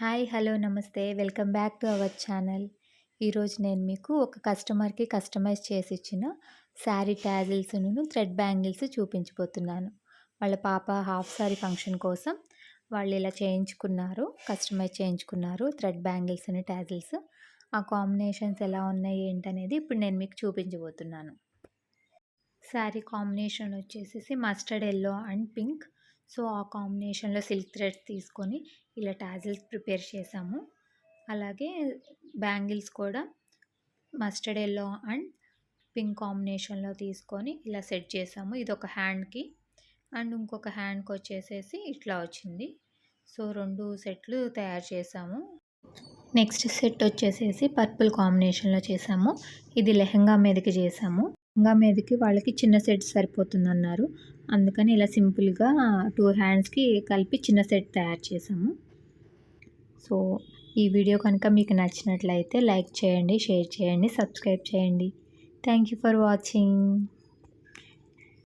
Hi hello నమస్తే. Welcome back to our channel. ఈరోజు నేను మీకు ఒక కస్టమర్కి కస్టమైజ్ చేసి ఇచ్చిన శారీ ట్యాజిల్స్ను థ్రెడ్ బ్యాంగిల్స్ చూపించబోతున్నాను. వాళ్ళ పాప హాఫ్ శారీ ఫంక్షన్ కోసం వాళ్ళు ఇలా చేయించుకున్నారు కస్టమైజ్ చేయించుకున్నారు థ్రెడ్ బ్యాంగిల్స్ అని ట్యాజిల్స్ ఆ కాంబినేషన్స్ ఎలా ఉన్నాయి ఏంటనేది ఇప్పుడు నేను మీకు చూపించబోతున్నాను. శారీ కాంబినేషన్ వచ్చేసి mustard yellow and pink. So ఆ కాంబినేషన్లో సిల్క్ థ్రెడ్స్ తీసుకొని ఇలా టాజిల్స్ ప్రిపేర్ చేసాము. అలాగే బ్యాంగిల్స్ కూడా మస్టర్డ్ ఎల్లో అండ్ పింక్ కాంబినేషన్లో తీసుకొని ఇలా సెట్ చేసాము. ఇది ఒక హ్యాండ్కి అండ్ ఇంకొక హ్యాండ్కి వచ్చేసేసి ఇట్లా వచ్చింది. సో రెండు సెట్లు తయారు చేసాము. నెక్స్ట్ సెట్ వచ్చేసేసి పర్పుల్ కాంబినేషన్లో చేసాము. ఇది లెహంగా మీదకి చేసాము. లెహంగా మీదకి వాళ్ళకి చిన్న సెట్ సరిపోతుందన్నారు. అందుకని ఇలా సింపుల్గా టూ హ్యాండ్స్కి కలిపి చిన్న సెట్ తయారు చేసాము సో ఈ వీడియో కనుక మీకు నచ్చినట్లయితే లైక్ చేయండి షేర్ చేయండి సబ్స్క్రైబ్ చేయండి. Thank you for watching.